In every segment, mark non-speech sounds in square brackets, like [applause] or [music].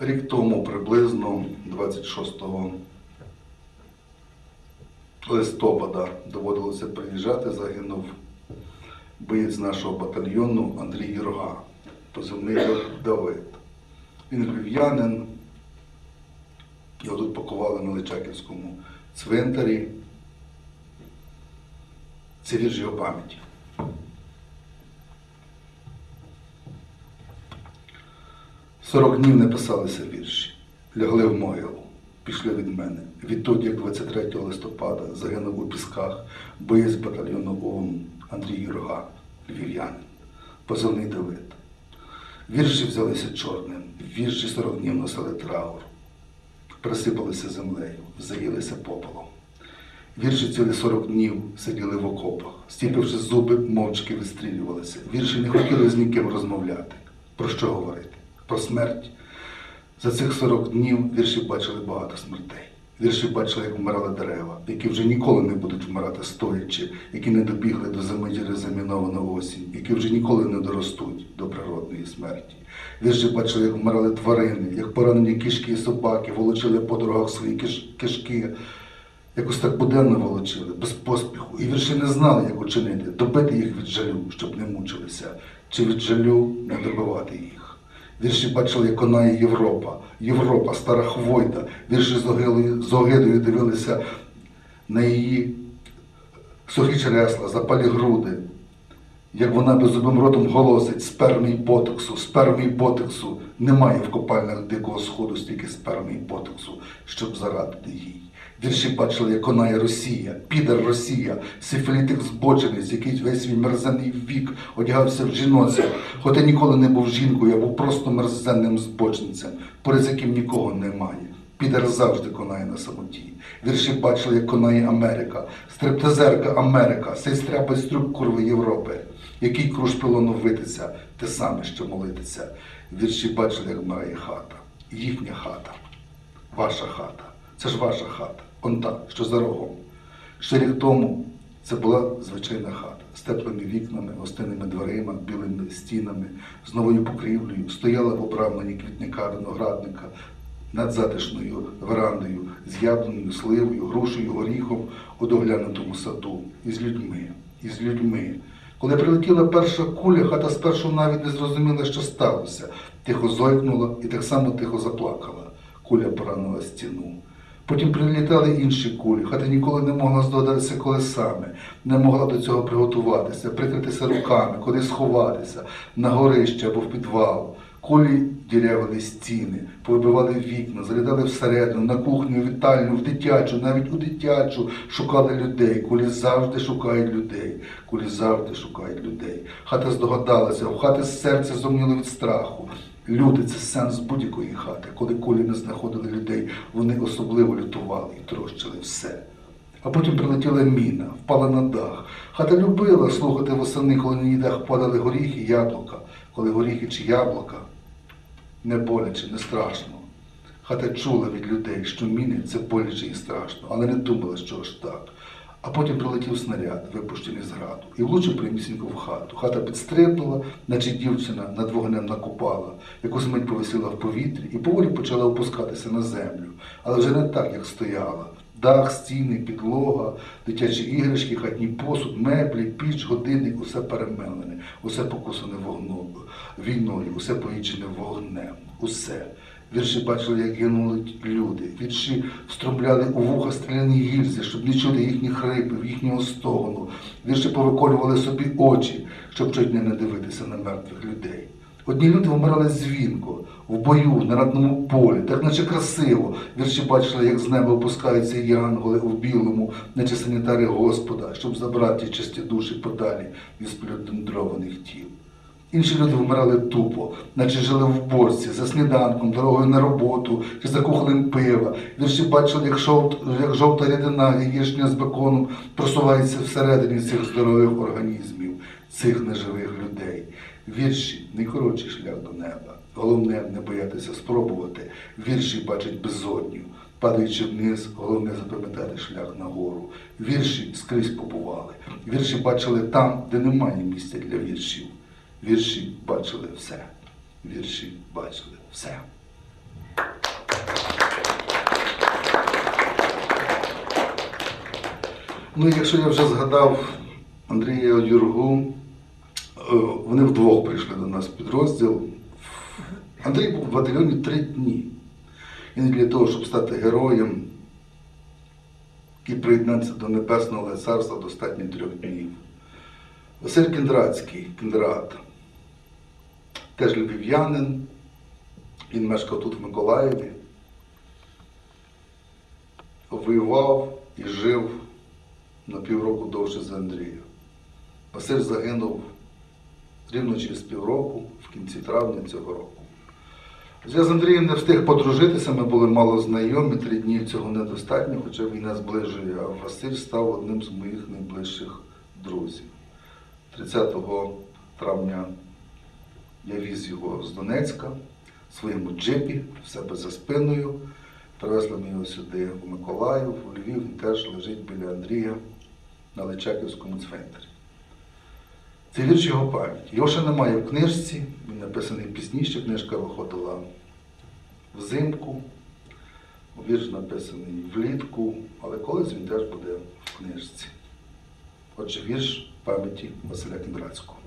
Рік тому, приблизно 26 листопада, доводилося приїжджати, загинув боєць нашого батальйону Андрій Юрга, позивний Давид. Він львів'янин, його тут пакували на Личаківському цвинтарі. Це вірш його пам'яті. Сорок днів не писалися вірші, лягли в могилу, пішли від мене. Відтоді, як 23 листопада загинув у пісках боєць батальйону ООН Андрій Юрга, львів'янин, позивний Давид. Вірші взялися чорним, вірші 40 днів носили траур, присипалися землею, заїлися попелом. Вірші цілі 40 днів сиділи в окопах, стіпивши зуби, мовчки вистрілювалися. Вірші не хотіли з ніким розмовляти. Про що говорити? Про смерть. За цих 40 днів вірші бачили багато смертей. Вірші бачили, як вмирали дерева, які вже ніколи не будуть вмирати стоячи, які не добігли до зими через заміновану осінь, які вже ніколи не доростуть до природної смерті. Вірші бачили, як вмирали тварини, як поранені кішки і собаки волочили по дорогах свої киш- кишки, якось так буденно волочили, без поспіху. І вірші не знали, як учинити, добити їх від жалю, щоб не мучилися, чи від жалю не добивати їх. Вірші бачили, як конає Європа, Європа, стара хвойда. Вірші з огидою, дивилися на її сухі чересла, запалі груди, як вона беззубим ротом голосить спермій ботоксу, спермій ботоксу. Немає в копальнях дикого сходу стільки спермій ботоксу, щоб зарадити їй. Вірші бачили, як конає Росія, підер Росія, сифілітик збочинець, який весь свій мерзенний вік одягався в жіноця. Хоч я ніколи не був жінкою, я був просто мерзенним збочинцем, поряд яким нікого немає. Підер завжди конає на самоті. Вірші бачили, як конає Америка, стриптизерка Америка, сестря байструк курви Європи, який круж пилону витися, те саме, що молитися. Вірші бачили, як вмирає хата, їхня хата, ваша хата. Це ж ваша хата, он та, що за рогом. Ще рік тому це була звичайна хата з теплими вікнами, гостинними дверима, білими стінами, з новою покрівлею, стояла в обрамленні квітника виноградника над затишною верандою з яблунею, сливою, грушею, горіхом у доглянутому саду, із людьми, із людьми. Коли прилетіла перша куля, хата спершу навіть не зрозуміла, що сталося. Тихо зойкнула і так само тихо заплакала. Куля поранила стіну. Потім прилітали інші кулі. Хата ніколи не могла здогадатися, коли саме, не могла до цього приготуватися, прикритися руками, куди сховатися, на горище або в підвал. Кулі дірявили стіни, повибивали вікна, залітали всередину, на кухню, вітальню, в дитячу, навіть у дитячу шукали людей. Кулі завжди шукають людей. Кулі завжди шукають людей. Хата здогадалася, в хати серце зомніло від страху. Люди це сенс будь-якої хати. Коли кулі не знаходили людей, вони особливо лютували і трощили все. А потім прилетіла міна, впала на дах. Хата любила слухати восени, коли на її дах падали горіхи, яблука, коли горіхи чи яблука. Не боляче, не страшно. Хата чула від людей, що міни це боляче і страшно, але не думала, що аж так. А потім прилетів снаряд, випущений з граду, і влучив прямісінько в хату. Хата підстрибнула, наче дівчина над вогнем накопала, якусь мить повисіла в повітрі і поволі почала опускатися на землю, але вже не так, як стояла. Дах, стіни, підлога, дитячі іграшки, хатній посуд, меблі, піч, годинник, усе перемелене, усе покусане вогною, війною, усе поїджене вогнем, усе. Вірші бачили, як гинули люди. Вірші встромляли у вуха стріляні гільзи, щоб не чути їхніх хрипів, їхнього стогону. Вірші повиколювали собі очі, щоб чуть не дивитися на мертвих людей. Одні люди вмирали дзвінко, в бою, на радному полі, так наче красиво. Вірші бачили, як з неба опускаються янголи у білому, наче санітари Господа, щоб забрати ті чисті душі подалі від сплюндрованих тіл. Інші люди вмирали тупо, наче жили в борці, за сніданком, дорогою на роботу чи за кухлем пива. Вірші бачили, як, жовт, як жовта рідина, яєчня з беконом просувається всередині цих здорових організмів, цих неживих людей. Вірші найкоротший шлях до неба. Головне не боятися спробувати. Вірші бачать безодню. Падаючи вниз, головне запам'ятати шлях нагору. Вірші скрізь побували. Вірші бачили там, де немає місця для віршів. Вірші бачили все. Вірші бачили все. Ну, якщо я вже згадав Андрія Юргу, е, вони вдвох прийшли до нас в підрозділ. Андрій був в батальйоні три дні. І не для того, щоб стати героєм і приєднатися до Небесного Царства достатньо трьох днів. Василь Кіндрацький, кіндрат теж львів'янин. Він мешкав тут в Миколаєві, воював і жив на півроку довше за Андрія. Василь загинув рівно через півроку, в кінці травня цього року. Я з Андрієм не встиг подружитися, ми були мало знайомі, три дні цього недостатньо, хоча війна зближує, а Василь став одним з моїх найближчих друзів. 30 травня я віз його з Донецька в своєму джипі, в себе за спиною. Привезли ми його сюди, в Миколаїв, у Львів, він теж лежить біля Андрія на Личаківському цвинтарі. Це вірш його пам'яті. Його ще немає в книжці, він написаний пізніше, книжка виходила взимку, вірш написаний влітку, але колись він теж буде в книжці. Отже, вірш пам'яті Василя Кіндрацького.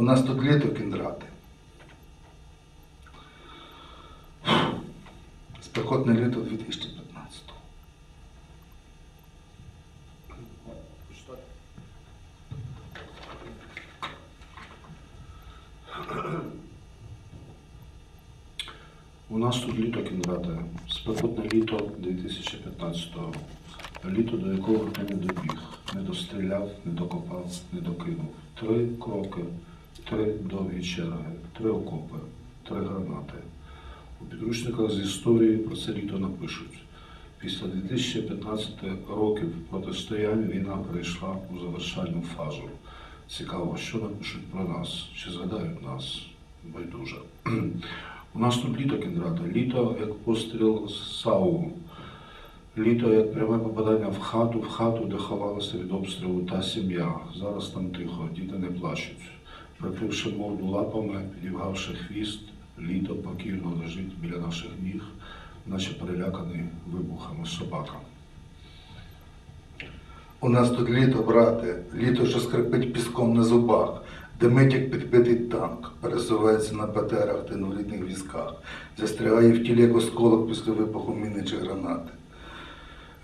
У нас тут літо кіндрати. Спекотне літо 2015. У нас тут літо кінрати, спекотне літо 2015-го. Літо, до якого ти не добіг, не достріляв, не докопав, не докинув. Три кроки, три довгі черги, три окопи, три гранати. У підручниках з історії про це літо напишуть. Після 2015 років протистояння війна перейшла у завершальну фазу. Цікаво, що напишуть про нас, чи згадають нас байдуже. У нас тут літо кіндрата, літо як постріл з САУ, літо як пряме попадання в хату, в хату, де ховалася від обстрілу та сім'я. Зараз там тихо, діти не плачуть. Прикривши морду лапами, підівгавши хвіст, літо покірно лежить біля наших ніг, наче переляканий вибухами собака. У нас тут літо, брате, літо, що скрипить піском на зубах, димить, як підбитий танк, пересувається на БТРах та інвалідних візках, застрягає в тілі як осколок після вибуху міни чи гранати.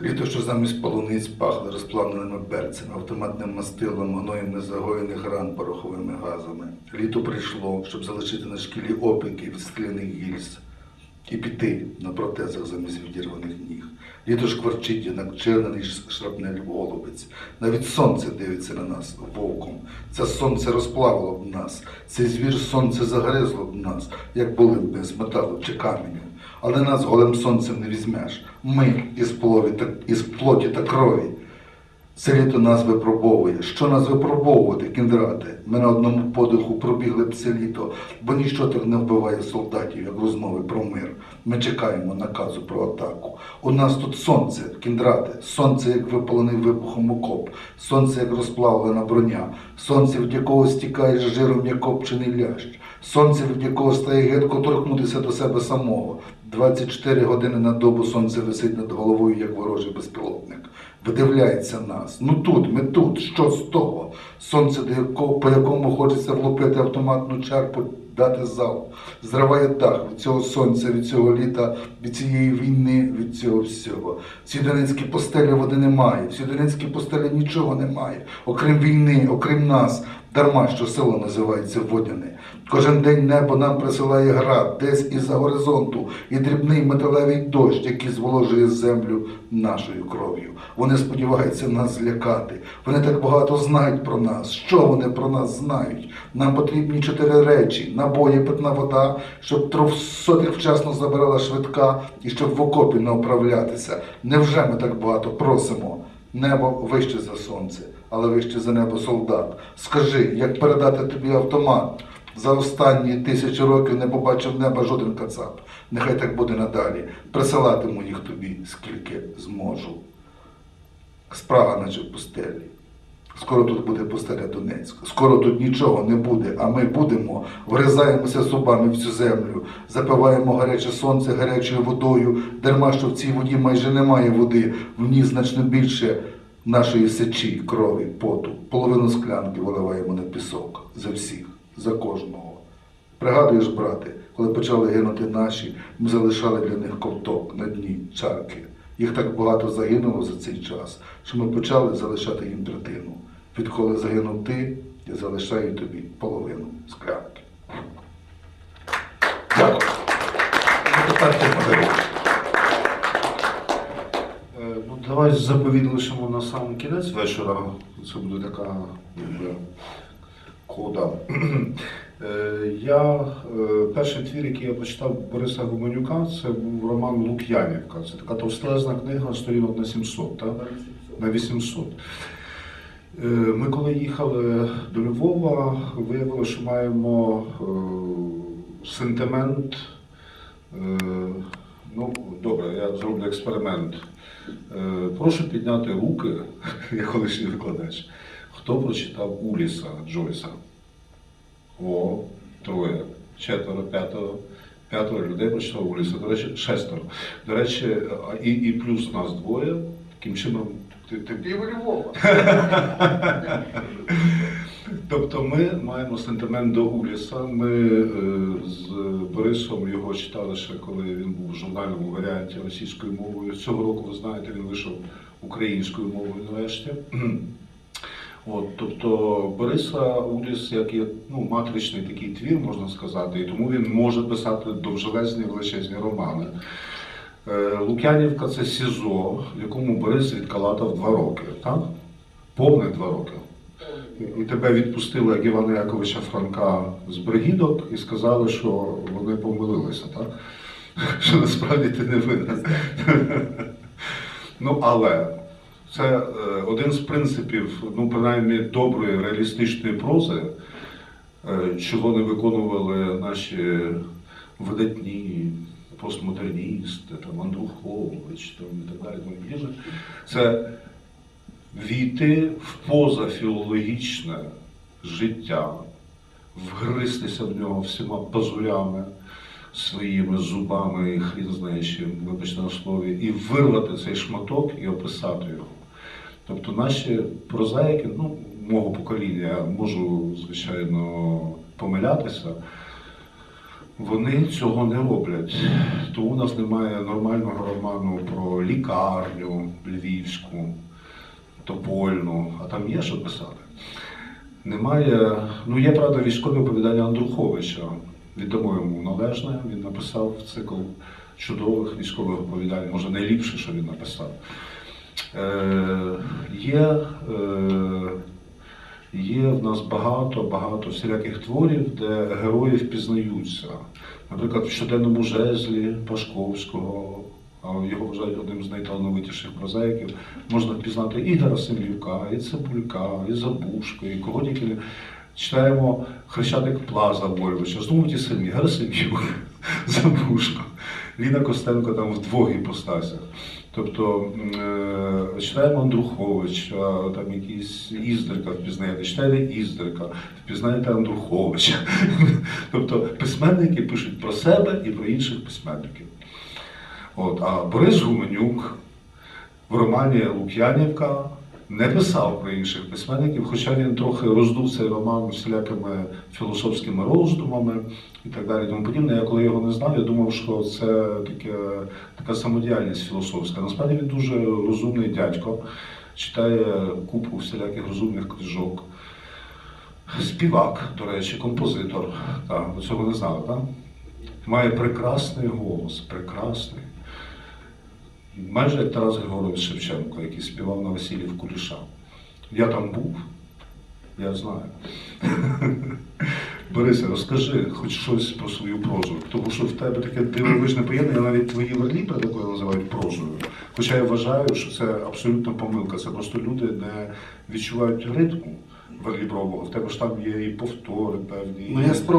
Літо, що замість полуниць пахли розплавленими берцями, автоматним мастилом, гноєм незагоєних ран пороховими газами. Літо прийшло, щоб залишити на шкілі опіки від скляних гільз і піти на протезах замість відірваних ніг. Літо шкварчить, як начернений шрапнель голубець. Навіть сонце дивиться на нас вовком. Це сонце розплавило б нас, цей звір сонце загризло б нас, як були б ми з металу чи каменю. Але нас голим сонцем не візьмеш. Ми із, плові та, із плоті та крові. Це літо нас випробовує. Що нас випробовувати, кіндрати? Ми на одному подиху пробігли б це літо, бо ніщо так не вбиває солдатів, як розмови про мир. Ми чекаємо наказу про атаку. У нас тут сонце, кіндрати, сонце, як випалений вибухом окоп, сонце, як розплавлена броня, сонце, від якого стікає жиром, як копчений лящ, сонце, від якого стає гидко торкнутися до себе самого. 24 години на добу сонце висить над головою, як ворожий безпілотник. Видивляється нас. Ну тут, ми тут. Що з того? Сонце, до якого, по якому хочеться влупити автоматну чарпу, дати зал. Зриває дах від цього сонця, від цього літа, від цієї війни, від цього всього. Всі донецькі постелі води немає, всі донецькі постелі нічого немає. Окрім війни, окрім нас. Дарма, що село називається Водяне. Кожен день небо нам присилає град, десь із-за горизонту, і дрібний металевий дощ, який зволожує землю нашою кров'ю. Вони сподіваються нас злякати. Вони так багато знають про нас. Що вони про нас знають? Нам потрібні чотири речі: набої, питна вода, щоб трьохсотих вчасно забирала швидка і щоб в окопі не оправлятися. Невже ми так багато просимо? Небо вище за сонце, але вище за небо солдат. Скажи, як передати тобі автомат? За останні тисячі років не побачив неба жоден кацап. Нехай так буде надалі. Присилатиму їх тобі, скільки зможу. Справа наче в пустелі. Скоро тут буде пустеля Донецьк. Скоро тут нічого не буде, а ми будемо, вризаємося зубами в цю землю, запиваємо гаряче сонце гарячою водою, дарма що в цій воді майже немає води, в ній значно більше нашої сечі, крові, поту. Половину склянки виливаємо на пісок за всіх, за кожного. Пригадуєш, брате, коли почали гинути наші, ми залишали для них ковток на дні чарки. Їх так багато загинуло за цей час, що ми почали залишати їм третину. Відколи загинув ти, я залишаю тобі половину склянки. Дякую. Ну, Тепер ти подаруй. Е, Ну, давай заповідь лишимо на сам кінець вечора. Це буде така якби, кода. Е, Я, е, перший твір, який я прочитав Бориса Гуменюка, це був роман Лук'янівка. Це така товстелезна книга, сторінок на 700, так? на 800. Е, Ми коли їхали до Львова, виявили, що маємо сентимент. Ну, добре, я зроблю експеримент. Прошу підняти руки, [laughs] я колишній викладач. Хто прочитав Уліса Джойса? О, троє, четверо, п'ятеро. П'ятеро людей прочитав Уліса. До речі, шестеро. До речі, і, і плюс нас двоє. Таким чином, ти, ти, Ти в Львова. [laughs] Тобто ми маємо сентимент до Уліса. Ми е, з Борисом його читали ще, коли він був в журнальному варіанті російською мовою. Цього року, ви знаєте, він вийшов українською мовою нарешті. От, тобто Бориса Уліс, як є ну, матричний такий твір, можна сказати, і тому він може писати довжелезні величезні романи. Е, Лук'янівка це СІЗО, в якому Борис відкалатав два роки, так? Повних два роки. І тебе відпустили як Івана Яковича Франка з бригідок і сказали, що вони помилилися, так? [laughs] Що насправді ти не винен. Ну, але це е, один з принципів, ну, принаймні, доброї реалістичної прози, е, чого не виконували наші видатні постмодерністи, там Андрухович там, і так далі. подібне. Це війти в позафілологічне життя, вгристися в нього всіма пазурями, своїми зубами і хрін знає чим, вибачте на слові, і вирвати цей шматок і описати його. Тобто наші прозаїки, ну, мого покоління, я можу, звичайно, помилятися, вони цього не роблять. Тому у нас немає нормального роману про лікарню львівську, топольну, а там є що писати. Немає, ну є правда військове оповідання Андруховича. Віддамо йому належне. Він написав цикл чудових військових оповідань, може найліпше, що він написав. Е, є, е, є в нас багато, багато всіляких творів, де герої впізнаються. Наприклад, в щоденному жезлі Пашковського, його вважають одним з найталановитіших прозаїків, можна впізнати і Герасимівка, і Цибулька, і Забушко, і кого тільки. Читаємо Хрещатик Плаза Вольвича, знову ті самі Герасимівка, [laughs] Забушко, Ліна Костенко там в двох іпостасях. Тобто е, читаємо Андруховича, там якісь Іздрика впізнаєте, читаєте Іздрика, впізнаєте Андруховича. [laughs] Тобто письменники пишуть про себе і про інших письменників. От, а Борис Гуменюк в романі Лук'янівка не писав про інших письменників, хоча він трохи роздув цей роман всілякими філософськими роздумами і так далі. Тому подібне. Я коли його не знав, я думав, що це таке, така самодіяльність філософська. Насправді він дуже розумний дядько, читає купу всіляких розумних книжок. Співак, до речі, композитор. Так, ви цього не знали, так? Має прекрасний голос, прекрасний. Майже як Тарас Григорович Шевченко, який співав на весіллі в Куліша. Я там був, я знаю. Борисе, розкажи хоч щось про свою прозу, тому що в тебе таке дивовижне поєднання, навіть твої верліпи такою називають прозою. Хоча я вважаю, що це абсолютно помилка. Це просто люди не відчувають ритму верлібрового. В тебе ж там є і повтори певні. Ну я.